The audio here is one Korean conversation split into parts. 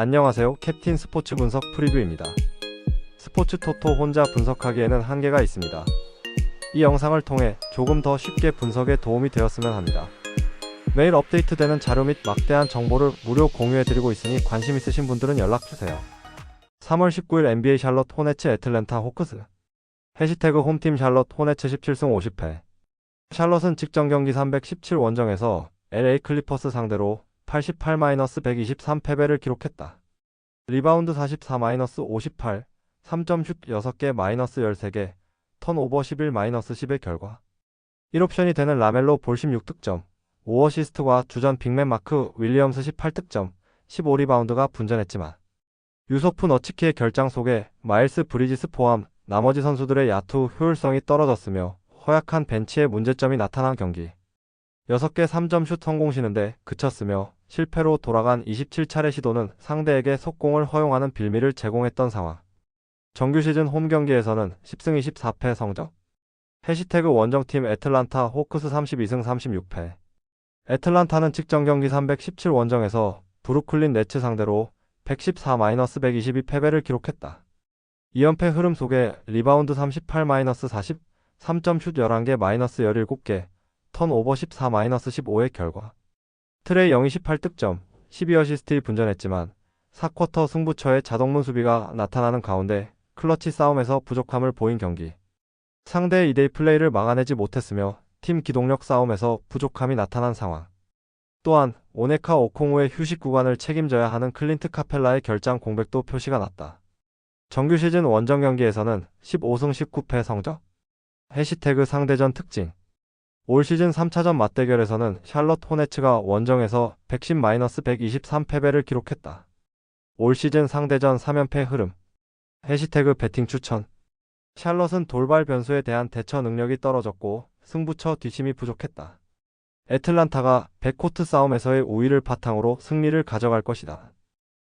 안녕하세요. 캡틴 스포츠 분석 프리뷰입니다. 스포츠 토토 혼자 분석하기에는 한계가 있습니다. 이 영상을 통해 조금 더 쉽게 분석에 도움이 되었으면 합니다. 매일 업데이트되는 자료 및 막대한 정보를 무료 공유해드리고 있으니 관심 있으신 분들은 연락주세요. 3월 19일 NBA 샬럿 호네츠 애틀랜타 호크스 해시태그 홈팀 샬럿 호네츠 17승 50패 샬럿은 직전 경기 317 원정에서 LA 클리퍼스 상대로 88-123 패배를 기록했다. 리바운드 44-58, 3점 슛 6개 마이너스 13개, 턴오버 11-10의 결과. 1옵션이 되는 라멜로 볼 16득점, 5어시스트와 주전 빅맨 마크 윌리엄스 18득점, 15리바운드가 분전했지만 유소프 너치키의 결장 속에 마일스 브리지스 포함 나머지 선수들의 야투 효율성이 떨어졌으며 허약한 벤치에 문제점이 나타난 경기. 6개 3점 슛 성공시는데 그쳤으며 실패로 돌아간 27차례 시도는 상대에게 속공을 허용하는 빌미를 제공했던 상황. 정규 시즌 홈 경기에서는 10승 24패 성적. 해시태그 원정팀 애틀란타 호크스 32승 36패. 애틀란타는 직전 경기 317 원정에서 브루클린 네츠 상대로 114-122 패배를 기록했다. 2연패 흐름 속에 리바운드 38-40, 3점 슛 11개 마이너스 17개, 턴오버 14-15의 결과. 트레이 영이 18득점, 12어시스트를 분전했지만 4쿼터 승부처의 자동문 수비가 나타나는 가운데 클러치 싸움에서 부족함을 보인 경기. 상대의 2대2 플레이를 막아내지 못했으며 팀 기동력 싸움에서 부족함이 나타난 상황. 또한 오네카 오콩우의 휴식 구간을 책임져야 하는 클린트 카펠라의 결장 공백도 표시가 났다. 정규 시즌 원정 경기에서는 15승 19패 성적. 해시태그 상대전 특징. 올 시즌 3차전 맞대결에서는 샬럿 호네츠가 원정에서 110-123 패배를 기록했다. 올 시즌 상대전 3연패 흐름. 해시태그 배팅 추천. 샬럿은 돌발 변수에 대한 대처 능력이 떨어졌고 승부처 뒷심이 부족했다. 애틀란타가 백코트 싸움에서의 우위를 바탕으로 승리를 가져갈 것이다.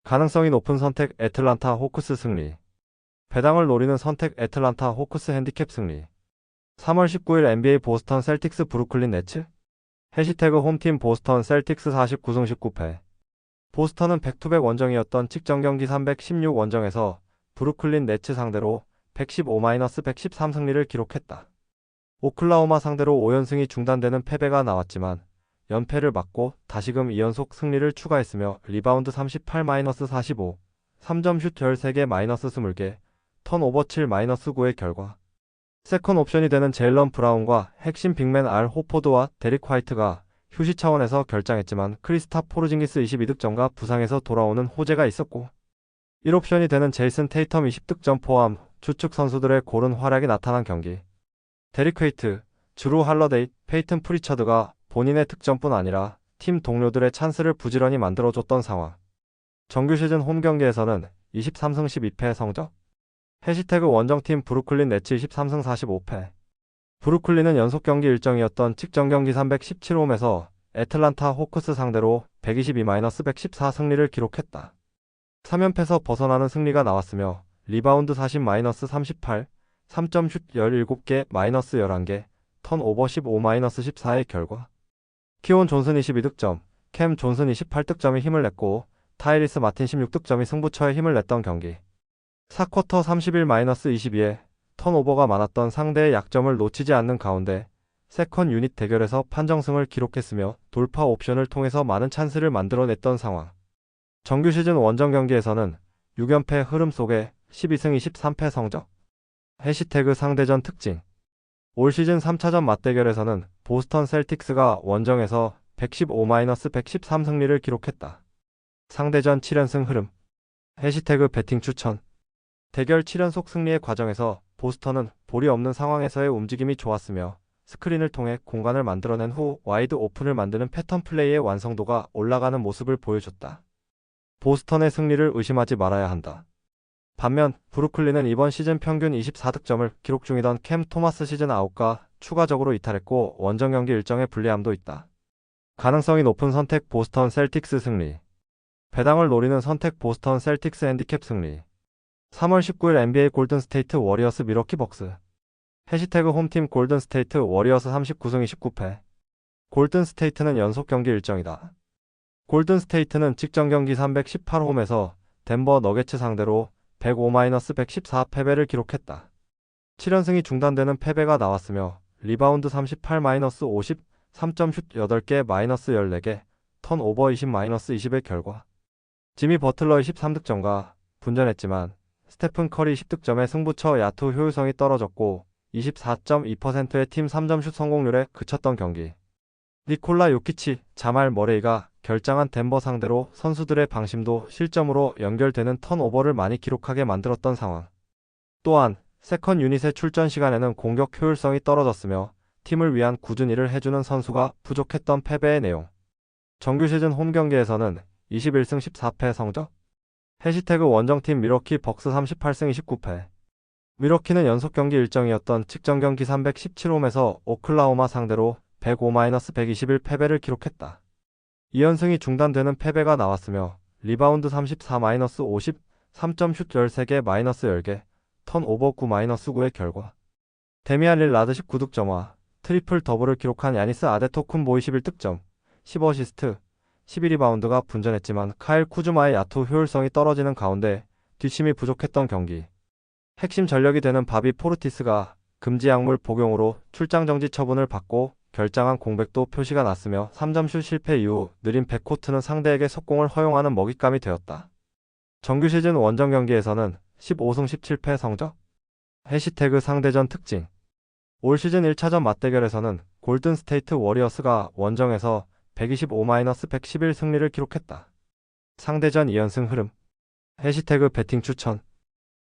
가능성이 높은 선택 애틀란타 호크스 승리. 배당을 노리는 선택 애틀란타 호크스 핸디캡 승리. 3월 19일 NBA 보스턴 셀틱스 브루클린 네츠 해시태그 홈팀 보스턴 셀틱스 49승 19패 보스턴은 백투백 원정이었던 직전 경기 316 원정에서 브루클린 네츠 상대로 115-113 승리를 기록했다. 오클라호마 상대로 5연승이 중단되는 패배가 나왔지만 연패를 막고 다시금 2연속 승리를 추가했으며 리바운드 38-45, 3점 슛 13개 마이너스 20개, 턴오버 7-9의 결과. 세컨 옵션이 되는 제일런 브라운과 핵심 빅맨 알 호포드와 데릭 화이트가 휴식 차원에서 결장했지만 크리스타 포르징기스 22득점과 부상에서 돌아오는 호재가 있었고 1옵션이 되는 제이슨 테이텀 20득점 포함 주축 선수들의 고른 활약이 나타난 경기. 데릭 웨이트, 주루 할러데이, 페이튼 프리처드가 본인의 득점뿐 아니라 팀 동료들의 찬스를 부지런히 만들어줬던 상황. 정규 시즌 홈 경기에서는 23승 12패 성적. 해시태그 원정팀 브루클린 네츠 23승 45패. 브루클린은 연속 경기 일정이었던 직전 경기 317홈에서 애틀란타 호크스 상대로 122-114 승리를 기록했다. 3연패에서 벗어나는 승리가 나왔으며 리바운드 40-38, 3점 슛 17개 마이너스 11개, 턴오버 15-14의 결과. 키온 존슨 22득점, 캠 존슨 28득점이 힘을 냈고 타이리스 마틴 16득점이 승부처에 힘을 냈던 경기. 4쿼터 31-22에 턴오버가 많았던 상대의 약점을 놓치지 않는 가운데 세컨 유닛 대결에서 판정승을 기록했으며 돌파 옵션을 통해서 많은 찬스를 만들어냈던 상황. 정규 시즌 원정 경기에서는 6연패 흐름 속에 12승 23패 성적. 해시태그 상대전 특징. 올 시즌 3차전 맞대결에서는 보스턴 셀틱스가 원정에서 115-113 승리를 기록했다. 상대전 7연승 흐름. 해시태그 배팅 추천. 대결 7연속 승리의 과정에서 보스턴은 볼이 없는 상황에서의 움직임이 좋았으며 스크린을 통해 공간을 만들어낸 후 와이드 오픈을 만드는 패턴 플레이의 완성도가 올라가는 모습을 보여줬다. 보스턴의 승리를 의심하지 말아야 한다. 반면 브루클린은 이번 시즌 평균 24득점을 기록 중이던 캠 토마스 시즌 아웃과 추가적으로 이탈했고 원정 경기 일정에 불리함도 있다. 가능성이 높은 선택 보스턴 셀틱스 승리. 배당을 노리는 선택 보스턴 셀틱스 핸디캡 승리. 3월 19일 NBA 골든 스테이트 워리어스 미러키 벅스. 해시태그 홈팀 골든 스테이트 워리어스 39승 29패. 골든 스테이트는 연속 경기 일정이다. 골든 스테이트는 직전 경기 318홈에서 덴버 너게츠 상대로 105-114 패배를 기록했다. 7연승이 중단되는 패배가 나왔으며 리바운드 38-50, 3점 슛 8개 마이너스 14개, 턴 오버 20-20의 결과. 지미 버틀러의 13득점과 분전했지만 스테픈 커리 10득점에 승부처 야투 효율성이 떨어졌고 24.2%의 팀 3점 슛 성공률에 그쳤던 경기. 니콜라 요키치, 자말 머레이가 결장한 덴버 상대로 선수들의 방심도 실점으로 연결되는 턴오버를 많이 기록하게 만들었던 상황. 또한 세컨 유닛의 출전 시간에는 공격 효율성이 떨어졌으며 팀을 위한 꾸준히 일을 해주는 선수가 부족했던 패배의 내용. 정규 시즌 홈 경기에서는 21승 14패 성적. 해시태그 원정팀 미러키 벅스 38승 29패. 미러키는 연속 경기 일정이었던 직전 경기 317홈에서 오클라호마 상대로 105-121 패배를 기록했다. 2연승이 중단되는 패배가 나왔으며 리바운드 34-50, 3점 슛 13개 마이너스 10개, 턴 오버 9-9의 결과. 데미안 릴라드 19득점과 트리플 더블을 기록한 야니스 아데토쿤보 21득점, 15어시스트, 11리바운드가 분전했지만 카일 쿠즈마의 야투 효율성이 떨어지는 가운데 뒷심이 부족했던 경기. 핵심 전력이 되는 바비 포르티스가 금지 약물 복용으로 출장 정지 처분을 받고 결장한 공백도 표시가 났으며 3점슛 실패 이후 느린 백코트는 상대에게 속공을 허용하는 먹잇감이 되었다. 정규 시즌 원정 경기에서는 15승 17패 성적. 해시태그 상대전 특징. 올 시즌 1차전 맞대결에서는 골든 스테이트 워리어스가 원정에서 125-111 승리를 기록했다. 상대전 2연승 흐름. 해시태그 배팅 추천.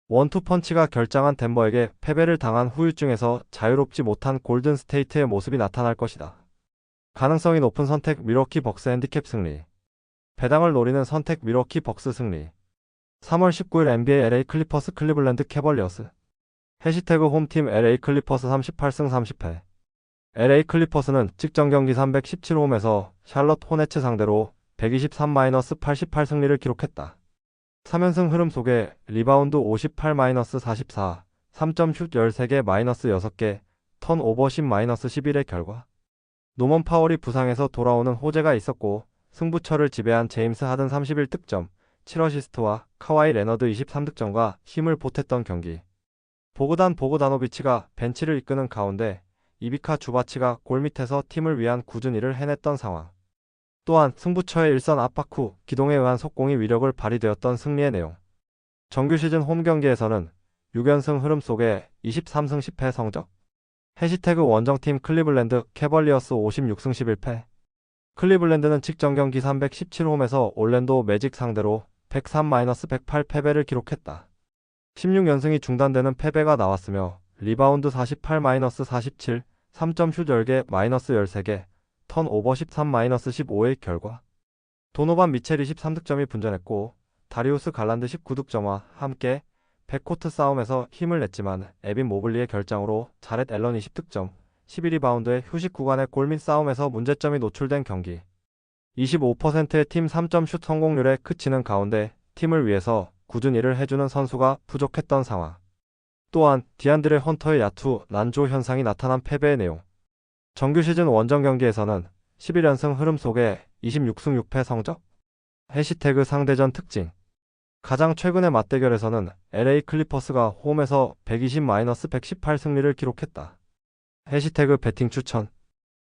원투펀치가 결장한 덴버에게 패배를 당한 후유증에서 자유롭지 못한 골든 스테이트의 모습이 나타날 것이다. 가능성이 높은 선택 미러키 벅스 핸디캡 승리. 배당을 노리는 선택 미러키 벅스 승리. 3월 19일 NBA LA 클리퍼스 클리블랜드 캐벌리어스. 해시태그 홈팀 LA 클리퍼스 38승 30패. LA 클리퍼스는 직전 경기 317홈에서 샬럿 호네츠 상대로 123-88 승리를 기록했다. 3연승 흐름 속에 리바운드 58-44, 3점 슛 13개 마이너스 6개, 턴 오버 10 마이너스 11의 결과. 노먼 파월이 부상에서 돌아오는 호재가 있었고 승부처를 지배한 제임스 하든 31득점, 7어시스트와 카와이 레너드 23득점과 힘을 보탰던 경기. 보그단 보그다노비치가 벤치를 이끄는 가운데 이비카 주바치가 골 밑에서 팀을 위한 굳은 일을 해냈던 상황. 또한 승부처의 일선 압박 후 기동에 의한 속공이 위력을 발휘되었던 승리의 내용. 정규 시즌 홈 경기에서는 6연승 흐름 속에 23승 10패 성적. 해시태그 원정팀 클리블랜드 캐벌리어스 56승 11패. 클리블랜드는 직전 경기 317홈에서 올랜도 매직 상대로 103-108 패배를 기록했다. 16연승이 중단되는 패배가 나왔으며 리바운드 48-47, 3점 슛 10개, 마이너스 13개, 턴 오버 13-15의 결과. 도노반 미첼이 13득점이 분전했고 다리우스 갈란드 19득점과 함께 백코트 싸움에서 힘을 냈지만 에빈 모블리의 결장으로 자렛 앨런이 10득점, 11리바운드의 휴식 구간의 골밑 싸움에서 문제점이 노출된 경기. 25%의 팀 3점 슛 성공률에 그치는 가운데 팀을 위해서 일을 해주는 선수가 부족했던 상황. 또한 디안드레 헌터의 야투 난조 현상이 나타난 패배의 내용. 정규 시즌 원정 경기에서는 11연승 흐름 속에 26승 6패 성적. 해시태그 상대전 특징. 가장 최근의 맞대결에서는 LA 클리퍼스가 홈에서 120-118 승리를 기록했다. 해시태그 배팅 추천.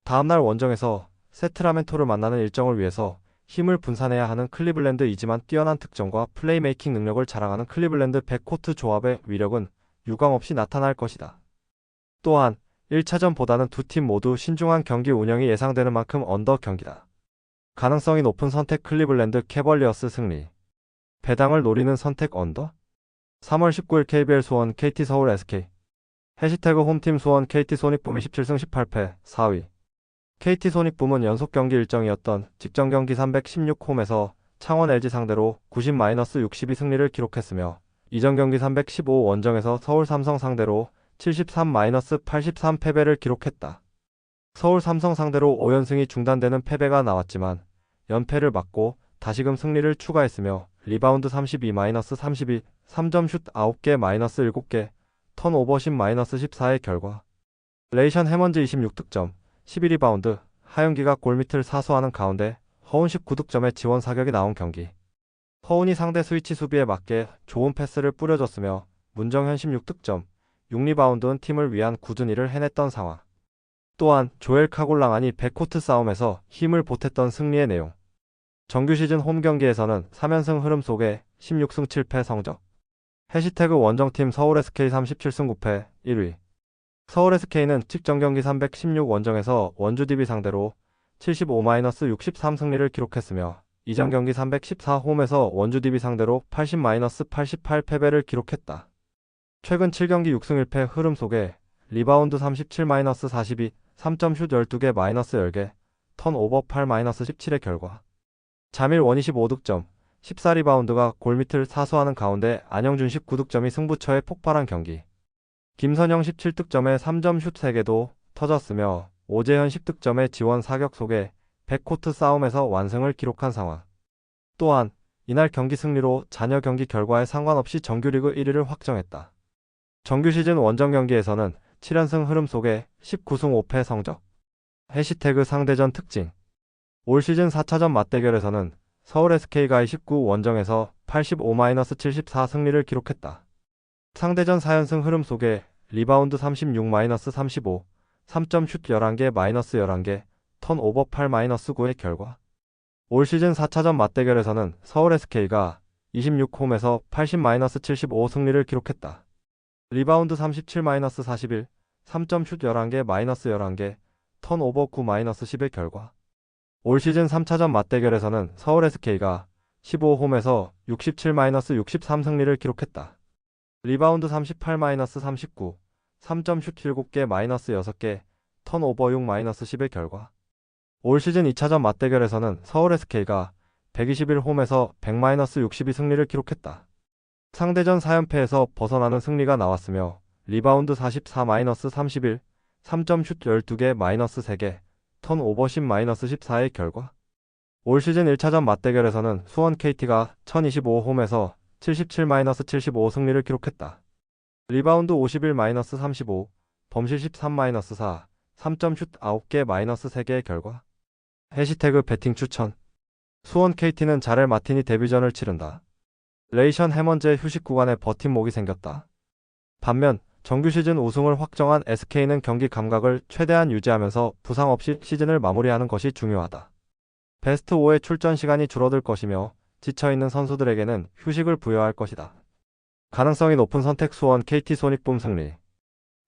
다음날 원정에서 세트라멘토를 만나는 일정을 위해서 힘을 분산해야 하는 클리블랜드이지만 뛰어난 특정과 플레이메이킹 능력을 자랑하는 클리블랜드 백코트 조합의 위력은 유감없이 나타날 것이다. 또한 1차전보다는 두 팀 모두 신중한 경기 운영이 예상되는 만큼 언더 경기다. 가능성이 높은 선택 클리블랜드 캐벌리어스 승리. 배당을 노리는 선택 언더? 3월 19일 KBL 수원 KT 서울 SK. 해시태그 홈팀 수원 KT 손익붐 27승 18패 4위. KT 손익붐은 연속 경기 일정이었던 직전 경기 316홈에서 창원 LG 상대로 90-62 승리를 기록했으며 이전 경기 315 원정에서 서울 삼성 상대로 73-83 패배를 기록했다. 서울 삼성 상대로 5연승이 중단되는 패배가 나왔지만 연패를 막고 다시금 승리를 추가했으며 리바운드 32-32, 3점 슛 9개 마이너스 7개, 턴 오버 10-14의 결과. 레이션 해먼즈 26득점, 11리바운드, 하윤기가 골밑을 사수하는 가운데 허운 19득점의 지원 사격이 나온 경기. 허운이 상대 스위치 수비에 맞게 좋은 패스를 뿌려줬으며 문정현 16득점, 6리바운드는 팀을 위한 굳은 일을 해냈던 상황. 또한 조엘 카골랑안이 백코트 싸움에서 힘을 보탰던 승리의 내용. 정규 시즌 홈 경기에서는 3연승 흐름 속에 16승 7패 성적. 해시태그 원정팀 서울 SK 37승 9패 1위. 서울 SK는 직전 경기 316 원정에서 원주 DB 상대로 75-63 승리를 기록했으며 이전 경기 314 홈에서 원주 DB 상대로 80-88 패배를 기록했다. 최근 7경기 6승 1패 흐름 속에 리바운드 37-42, 3점 슛 12개 마이너스 10개, 턴 오버 8-17의 결과. 자밀 원 25득점, 14리바운드가 골밑을 사수하는 가운데 안영준 19득점이 승부처에 폭발한 경기. 김선영 17득점에 3점 슛 3개도 터졌으며 오재현 10득점의 지원 사격 속에 백코트 싸움에서 완승을 기록한 상황. 또한 이날 경기 승리로 잔여 경기 결과에 상관없이 정규리그 1위를 확정했다. 정규 시즌 원정 경기에서는 7연승 흐름 속에 19승 5패 성적. 해시태그 상대전 특징. 올 시즌 4차전 맞대결에서는 서울 SK가 19 원정에서 85-74 승리를 기록했다. 상대전 4연승 흐름 속에 리바운드 36-35, 3점 슛 11개 마이너스 11개, 턴 오버 8-9의 결과. 올 시즌 4차전 맞대결에서는 서울 SK가 26홈에서 80-75 승리를 기록했다. 리바운드 37-41, 3점 슛 11개 마이너스 11개, 턴 오버 9-10의 결과. 올 시즌 3차전 맞대결에서는 서울 SK가 15홈에서 67-63 승리를 기록했다. 리바운드 38-39, 3점 슛 7개 마이너스 6개, 턴 오버 6-10의 결과. 올 시즌 2차전 맞대결에서는 서울 SK가 121 홈에서 100-62 승리를 기록했다. 상대전 4연패에서 벗어나는 승리가 나왔으며 리바운드 44-31, 3점 슛 12개 마이너스 3개, 턴 오버 10-14의 결과. 올 시즌 1차전 맞대결에서는 수원 KT가 1025 홈에서 77-75 승리를 기록했다. 리바운드 51-35, 범실 13-4, 3점 슛 9개 마이너스 3개의 결과. 해시태그 배팅 추천. 수원 KT는 자렐 마틴이 데뷔전을 치른다. 레이션 해먼즈의 휴식 구간에 버팀목이 생겼다. 반면 정규 시즌 우승을 확정한 SK는 경기 감각을 최대한 유지하면서 부상 없이 시즌을 마무리하는 것이 중요하다. 베스트 5의 출전 시간이 줄어들 것이며 지쳐있는 선수들에게는 휴식을 부여할 것이다. 가능성이 높은 선택 수원 KT 손익붐 승리.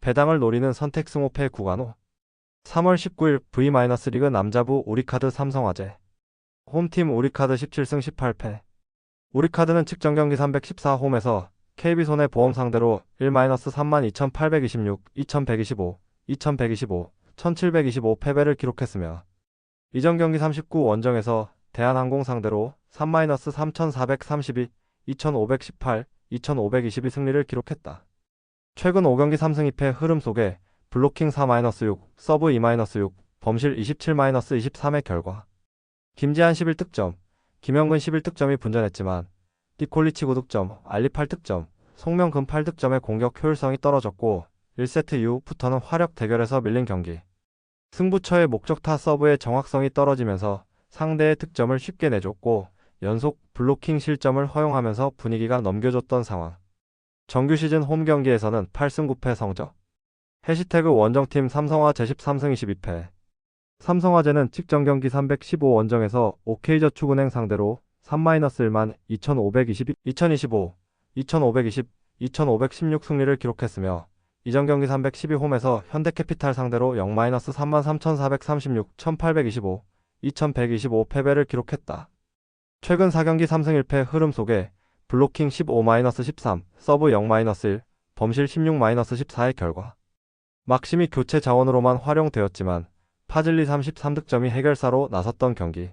배당을 노리는 선택 승호패 구간 호. 3월 19일 V-리그 남자부 우리카드 삼성화재. 홈팀 우리카드 17승 18패. 우리카드는 측정 경기 314홈에서 KB손해 보험 상대로 1-32,826, 2,125, 2,125, 1,725 패배를 기록했으며 이전 경기 39 원정에서 대한항공 상대로 3-3,432, 2,518, 2,522 승리를 기록했다. 최근 5경기 3승 2패 흐름 속에 블로킹 4-6, 서브 2-6, 범실 27-23의 결과. 김지한 11득점, 김영근 11득점이 분전했지만 디콜리치 9득점, 알리 8득점, 송명근 8득점의 공격 효율성이 떨어졌고 1세트 이후부터는 화력 대결에서 밀린 경기. 승부처의 목적타 서브의 정확성이 떨어지면서 상대의 득점을 쉽게 내줬고 연속 블로킹 실점을 허용하면서 분위기가 넘겨줬던 상황. 정규 시즌 홈 경기에서는 8승 9패 성적. 해시태그 원정팀 삼성화 제 13승 22패. 삼성화재는 직전 경기 315 원정에서 OK저축은행 상대로 3-1만 2522, 2025, 2520, 2516 승리를 기록했으며 이전 경기 312 홈에서 현대캐피탈 상대로 0-33,436, 1825, 2125 패배를 기록했다. 최근 4경기 3승 1패 흐름 속에 블로킹 15-13, 서브 0-1, 범실 16-14의 결과. 막심이 교체 자원으로만 활용되었지만 파즐리 33득점이 해결사로 나섰던 경기.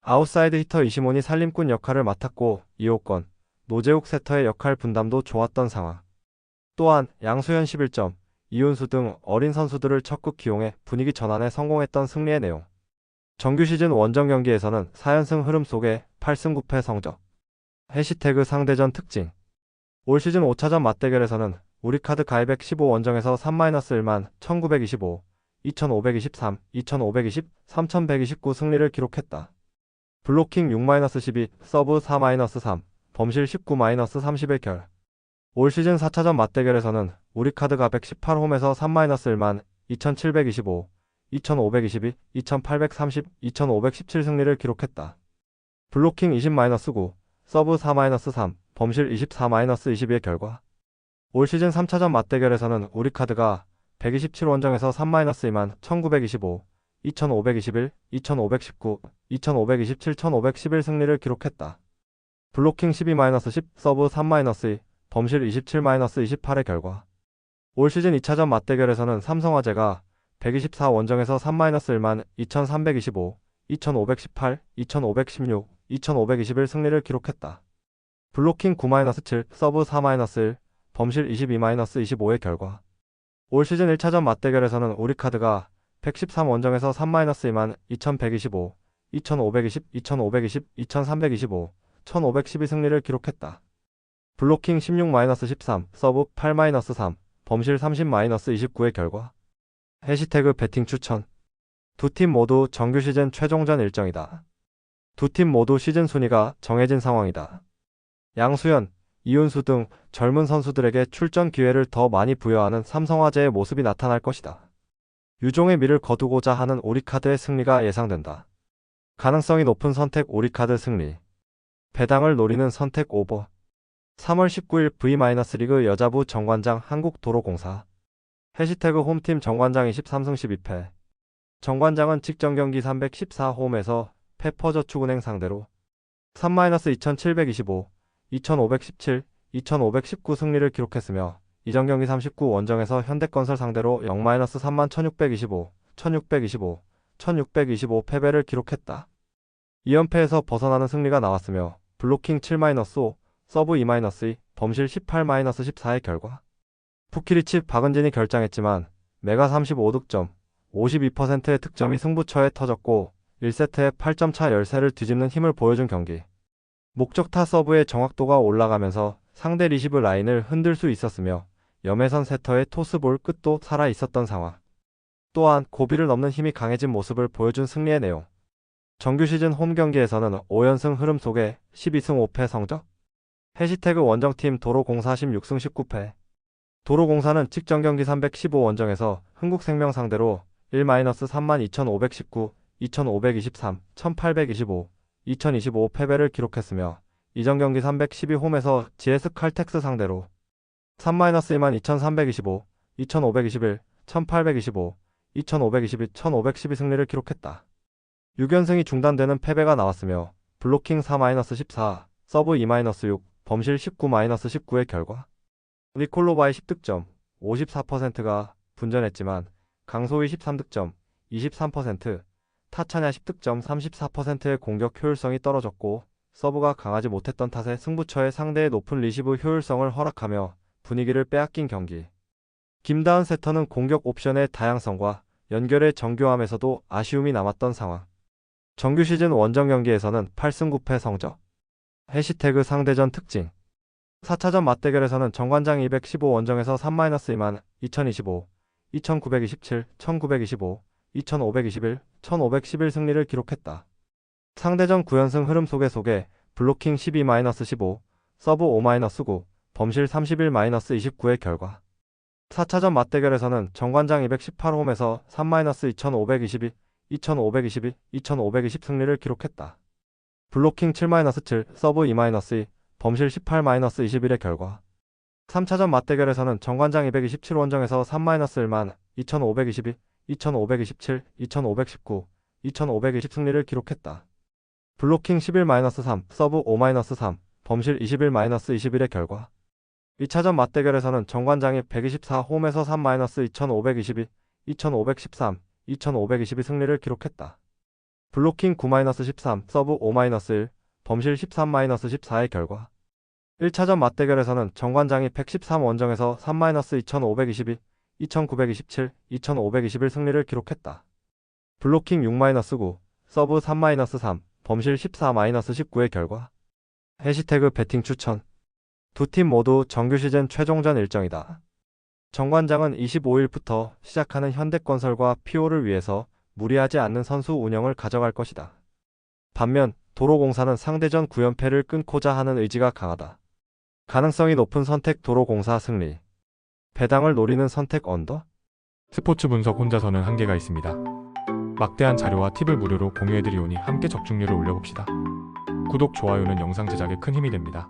아웃사이드 히터 이시몬이 살림꾼 역할을 맡았고 이호권, 노재욱 세터의 역할 분담도 좋았던 상황. 또한 양수현 11점, 이윤수 등 어린 선수들을 적극 기용해 분위기 전환에 성공했던 승리의 내용. 정규 시즌 원정 경기에서는 4연승 흐름 속에 8승 9패 성적. 해시태그 상대전 특징. 올 시즌 5차전 맞대결에서는 우리카드 가입액 15 원정에서 3-1만 1925, 2523, 2520, 3129 승리를 기록했다. 블로킹 6-12, 서브 4-3, 범실 19-30의 결. 올 시즌 4차전 맞대결에서는 우리카드가 118홈에서 3-1만 2725, 2522, 2830, 2517 승리를 기록했다. 블로킹 20-9, 서브 4-3, 범실 24-22의 결과. 올 시즌 3차전 맞대결에서는 우리 카드가 127 원정에서 3-2만 1925, 2521, 2519, 2527, 1511 승리를 기록했다. 블로킹 12-10, 서브 3-2, 범실 27-28의 결과. 올 시즌 2차전 맞대결에서는 삼성화재가 124 원정에서 3-1만 2325, 2518, 2516, 2521 승리를 기록했다. 블로킹 9-7, 서브 4-1, 범실 22-25의 결과. 올 시즌 1차전 맞대결에서는 우리 카드가 113 원정에서 3-2만 2125, 2520, 2520, 2325, 1512 승리를 기록했다. 블로킹 16-13, 서브 8-3, 범실 30-29의 결과. 해시태그 배팅 추천. 두 팀 모두 정규 시즌 최종전 일정이다. 두 팀 모두 시즌 순위가 정해진 상황이다. 양수현, 이윤수 등 젊은 선수들에게 출전 기회를 더 많이 부여하는 삼성화재의 모습이 나타날 것이다. 유종의 미를 거두고자 하는 오리카드의 승리가 예상된다. 가능성이 높은 선택 오리카드 승리. 배당을 노리는 선택 오버. 3월 19일 V-리그 여자부 정관장 한국도로공사. 해시태그 홈팀 정관장 23승 12패. 정관장은 직전 경기 314홈에서 페퍼저축은행 상대로 3-2725, 2517, 2519 승리를 기록했으며 이전 경기 39 원정에서 현대건설 상대로 0-3만 1625, 1625, 1625 패배를 기록했다. 2연패에서 벗어나는 승리가 나왔으며 블로킹 7-5, 서브 2-2, 범실 18-14의 결과. 푸키리치 박은진이 결장했지만 메가 35득점, 52%의 득점이 승부처에 터졌고 1세트에 8점 차 열세를 뒤집는 힘을 보여준 경기. 목적타 서브의 정확도가 올라가면서 상대 리시브 라인을 흔들 수 있었으며 염혜선 세터의 토스볼 끝도 살아 있었던 상황. 또한 고비를 넘는 힘이 강해진 모습을 보여준 승리의 내용. 정규 시즌 홈 경기에서는 5연승 흐름 속에 12승 5패 성적. 해시태그 원정팀 도로공사 16승 19패. 도로공사는 직전 경기 315 원정에서 흥국생명 상대로 1-32,519, 2,523, 1,825, 2025 패배를 기록했으며 이전 경기 312 홈에서 GS 칼텍스 상대로 3-1만 2325, 2521, 1825, 2522, 1512 승리를 기록했다. 6연승이 중단되는 패배가 나왔으며 블로킹 4-14, 서브 2-6, 범실 19-19의 결과 니콜로바의 10득점 54%가 분전했지만 강소희 13득점 23%, 타차냐 10득점 34%의 공격 효율성이 떨어졌고 서브가 강하지 못했던 탓에 승부처에 상대의 높은 리시브 효율성을 허락하며 분위기를 빼앗긴 경기. 김다은 세터는 공격 옵션의 다양성과 연결의 정교함에서도 아쉬움이 남았던 상황. 정규 시즌 원정 경기에서는 8승 9패 성적. 해시태그 상대전 특징. 4차전 맞대결에서는 정관장 215 원정에서 3-2만 2025, 2927, 1925, 2521, 1511 승리를 기록했다. 상대전 9연승 흐름 속에 속에 블로킹 12-15, 서브 5-9, 범실 31-29의 결과. 4차전 맞대결에서는 정관장 218홈에서 3-2522, 2522, 2520 승리를 기록했다. 블로킹 7-7, 서브 2-2, 범실 18-21의 결과. 3차전 맞대결에서는 정관장 227 원정에서 3-1만 2522, 2527, 2519, 2520 승리를 기록했다. 블로킹 11-3, 서브 5-3, 범실 21-21의 결과. 2차전 맞대결에서는 정관장이 124 홈에서 3-2522, 2513, 2522 승리를 기록했다. 블로킹 9-13, 서브 5-1, 범실 13-14의 결과. 1차전 맞대결에서는 정관장이 113 원정에서 3-2522, 2927, 2521 승리를 기록했다. 블로킹 6-9, 서브 3-3, 범실 14-19의 결과. 해시태그 배팅 추천. 두 팀 모두 정규 시즌 최종전 일정이다. 정관장은 25일부터 시작하는 현대건설과 피오를 위해서 무리하지 않는 선수 운영을 가져갈 것이다. 반면 도로공사는 상대전 9연패를 끊고자 하는 의지가 강하다. 가능성이 높은 선택 도로공사 승리. 배당을 노리는 선택 언더? 스포츠 분석 혼자서는 한계가 있습니다. 막대한 자료와 팁을 무료로 공유해드리오니 함께 적중률을 올려봅시다. 구독, 좋아요는 영상 제작에 큰 힘이 됩니다.